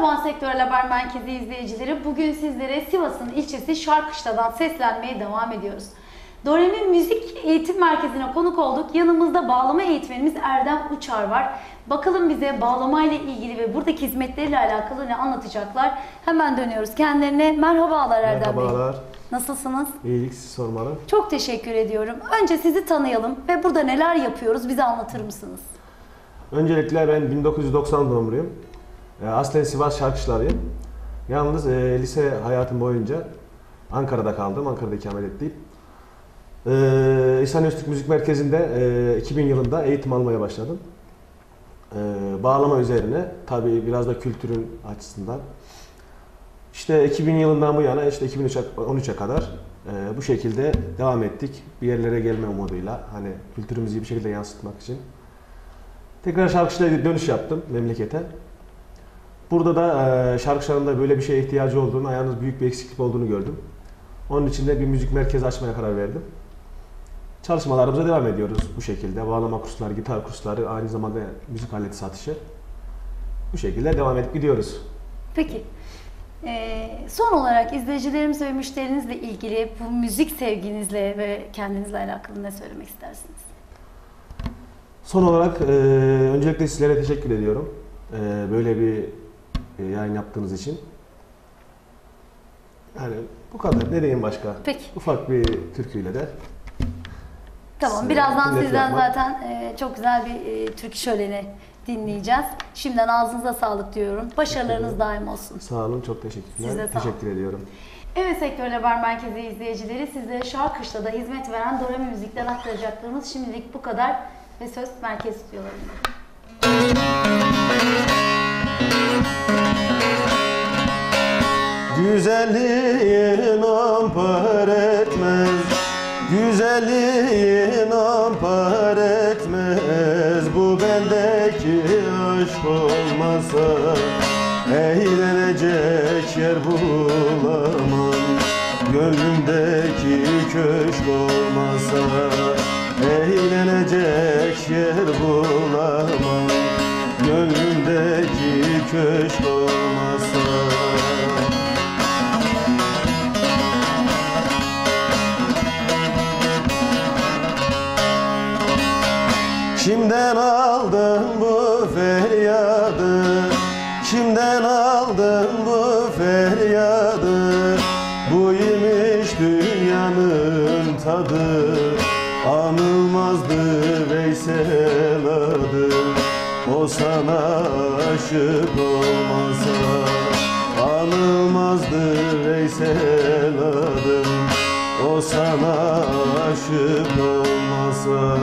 Merhaba Sektörel Haber Merkezi izleyicileri. Bugün sizlere Sivas'ın ilçesi Şarkışla'dan seslenmeye devam ediyoruz. Doremi Müzik Eğitim Merkezi'ne konuk olduk. Yanımızda bağlama eğitmenimiz Erdem Uçar var. Bakalım bize bağlama ile ilgili ve buradaki hizmetleriyle alakalı ne anlatacaklar. Hemen dönüyoruz kendilerine. Merhabalar Erdem Bey. Merhabalar. Nasılsınız? İyilik siz sormalı. Çok teşekkür ediyorum. Önce sizi tanıyalım ve burada neler yapıyoruz bize anlatır mısınız? Öncelikle ben 1990 doğumluyum. E, Aslen Sivas Şarkışlarıyım. Yalnız e, lise hayatım boyunca Ankara'da kaldım. Ankara'da ikamet ettim. E, İhsan Öztürk Müzik Merkezi'nde e, 2000 yılında eğitim almaya başladım. E, bağlama üzerine. Tabii biraz da kültürün açısından. İşte 2000 yılından bu yana işte 2013'e kadar e, bu şekilde devam ettik. Bir yerlere gelme umuduyla hani kültürümüzü bir şekilde yansıtmak için. Tekrar şarkıcılığa dönüş yaptım memlekete. Burada da e, şarkıcıların böyle bir şeye ihtiyacı olduğunu, ayağınız büyük bir eksiklik olduğunu gördüm. Onun için de bir müzik merkezi açmaya karar verdim. Çalışmalarımıza devam ediyoruz bu şekilde. Bağlama kursları, gitar kursları, aynı zamanda müzik aleti satışı. Bu şekilde devam edip gidiyoruz. Peki. Ee, son olarak izleyicilerimiz ve müşterinizle ilgili bu müzik sevginizle ve kendinizle alakalı ne söylemek istersiniz? Son olarak e, öncelikle sizlere teşekkür ediyorum. E, böyle bir e, yayın yaptığınız için. Yani bu kadar. Ne diyeyim başka? Peki. Ufak bir türküyle de. Tamam. Size Birazdan sizden yapmak. zaten e, çok güzel bir e, türkü şöleni dinleyeceğiz. Şimdiden ağzınıza sağlık diyorum. Başarılarınız daim olsun. Sağ olun, çok teşekkürler. Size sağ olun. Teşekkür ediyorum. Evet Sektörel Haber Merkezi izleyicileri sizlere Şarkışla'da hizmet veren Doremi Müzik'ten aktaracaklarımız şimdilik bu kadar ve söz merkez stüdyolarında. Güzelliğin ampar etmez Güzelliğin ampar etmez. Bu bendeki aşk olmasa Eğlenecek yer bulamam. Gönlümdeki köşk olmasa Eğlenecek yer bulamam. Gönlümdeki köşk olmasa Kimden aldın bu feryadı? Kimden aldın bu feryadı? Bu imiş dünyanın tadı Anılmazdı Veysel adı O sana aşık olmasa Anılmazdı Veysel adım. O sana aşık olmasa